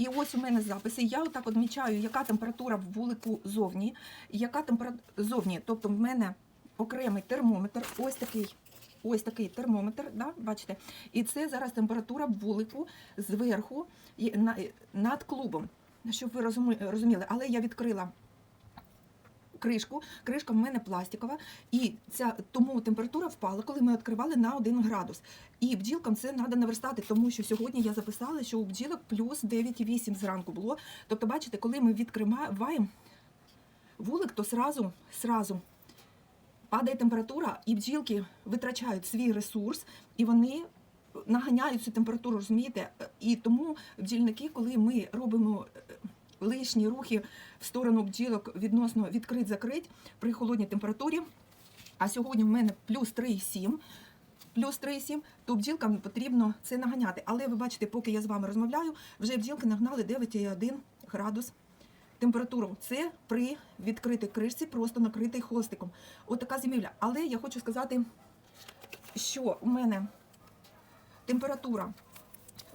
І ось у мене записи. Я отак відмічаю, яка температура в вулику зовні, яка температура зовні. Тобто в мене окремий термометр, ось такий. Ось такий термометр, да, бачите? І це зараз температура вулику зверху над клубом, щоб ви розумі- розуміли. Але я відкрила кришку. Кришка в мене пластикова, і ця тому температура впала, коли ми відкривали на 1 градус. І бджілкам це треба наверстати, тому що сьогодні я записала, що у бджілок плюс 9,8 зранку було. Тобто, бачите, коли ми відкриваємо вулик, то сразу, сразу падає температура, і бджілки витрачають свій ресурс, і вони наганяють цю температуру, розумієте? І тому бджільники, коли ми робимо е, лишні рухи в сторону бджілок відносно відкрить-закрить при холодній температурі, а сьогодні в мене плюс 3,7, плюс 3,7, то бджілкам потрібно це наганяти. Але ви бачите, поки я з вами розмовляю, вже бджілки нагнали 9,1 градус температуру. Це при відкритій кришці, просто накритий холстиком. От така зимівля. Але я хочу сказати, що у мене температура,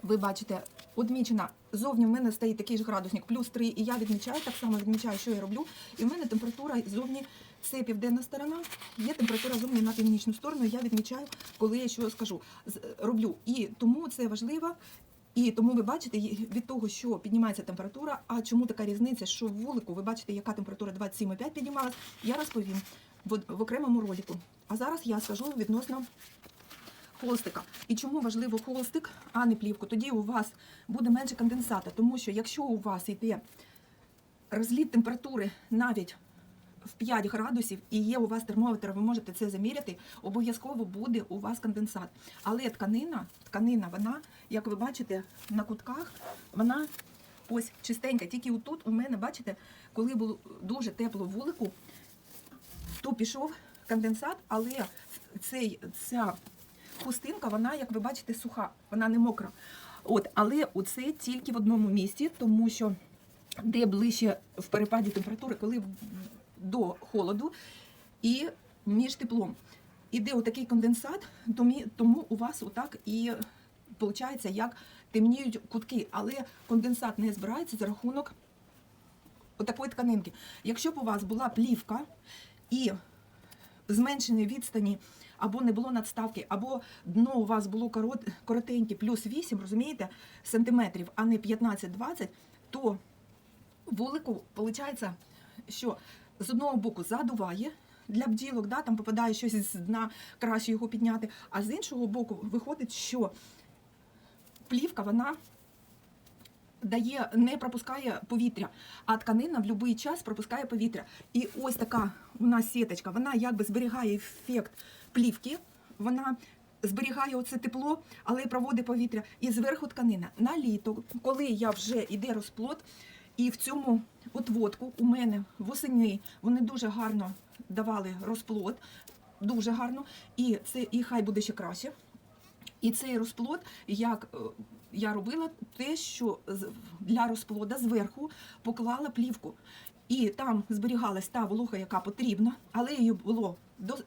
ви бачите, одмічена. Зовні в мене стоїть такий ж градусник, плюс 3, і я відмічаю, так само відмічаю, що я роблю. І в мене температура зовні, це південна сторона, є температура зовні на північну сторону, я відмічаю, коли я що скажу, роблю. І тому це важливо. І тому ви бачите від того, що піднімається температура, а чому така різниця, що в вулику ви бачите, яка температура 27,5 піднімалась, я розповім в окремому ролику. А зараз я скажу відносно холстика. І чому важливо холстик, а не плівку? Тоді у вас буде менше конденсата, тому що якщо у вас йде розліт температури навіть в 5 градусів і є у вас термометр, ви можете це заміряти, обов'язково буде у вас конденсат. Але тканина, тканина, вона, як ви бачите, на кутках, вона ось чистенька. Тільки отут у мене, бачите, коли було дуже тепло вулику, то пішов конденсат, але цей, ця хустинка, вона, як ви бачите, суха, вона не мокра. От, але оце тільки в одному місці, тому що де ближче в перепаді температури, коли до холоду і між теплом. Іде отакий конденсат, тому у вас отак і виходить, як темніють кутки. Але конденсат не збирається за рахунок отакої тканинки. Якщо б у вас була плівка і зменшені відстані, або не було надставки, або дно у вас було коротеньке, плюс 8, розумієте, сантиметрів, а не 15-20, то вулику виходить, що з одного боку задуває для бджілок, да, там попадає щось з дна, краще його підняти, а з іншого боку виходить, що плівка, вона дає, не пропускає повітря, а тканина в будь-який час пропускає повітря. І ось така у нас сіточка, вона якби зберігає ефект плівки, вона зберігає оце тепло, але проводить повітря. І зверху тканина. На літо, коли я вже йде розплод, і в цьому отводку у мене восени вони дуже гарно давали розплод, дуже гарно, і це і хай буде ще краще. І цей розплод, як е, я робила те, що для розплода зверху поклала плівку. І там зберігалась та волога, яка потрібна, але її було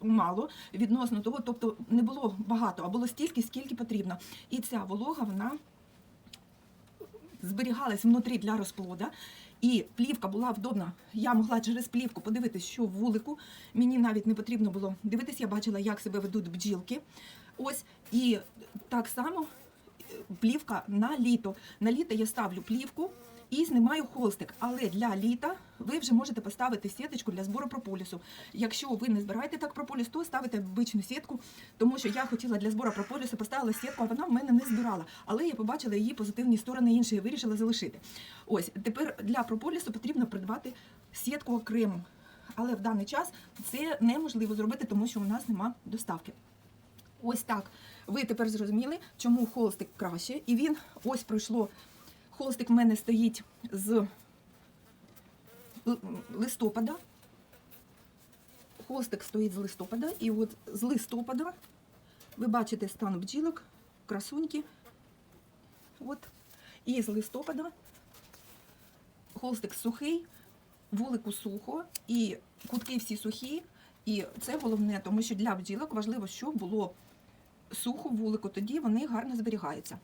мало відносно того, тобто не було багато, а було стільки, скільки потрібно. І ця волога, вона зберігалась внутрі для розплода, і плівка була вдобна. Я могла через плівку подивитися, що в вулику. Мені навіть не потрібно було дивитись, я бачила, як себе ведуть бджілки. Ось, і так само е, плівка на літо. На літо я ставлю плівку і знімаю холстик. Але для літа ви вже можете поставити сіточку для збору прополісу. Якщо ви не збираєте так прополіс, то ставите обичну сітку, тому що я хотіла для збору прополісу поставила сітку, а вона в мене не збирала. Але я побачила її позитивні сторони інші і вирішила залишити. Ось тепер для прополісу потрібно придбати сітку окремо. Але в даний час це неможливо зробити, тому що у нас нема доставки. Ось так. Ви тепер зрозуміли, чому холстик краще. І він ось пройшло. Холстик в мене стоїть з листопада. Холстик стоїть з листопада. І от з листопада ви бачите стан бджілок, красуньки. От. І з листопада холстик сухий, вулику сухо, і кутки всі сухі. І це головне, тому що для бджілок важливо, щоб було сухо вулику, тоді вони гарно зберігаються.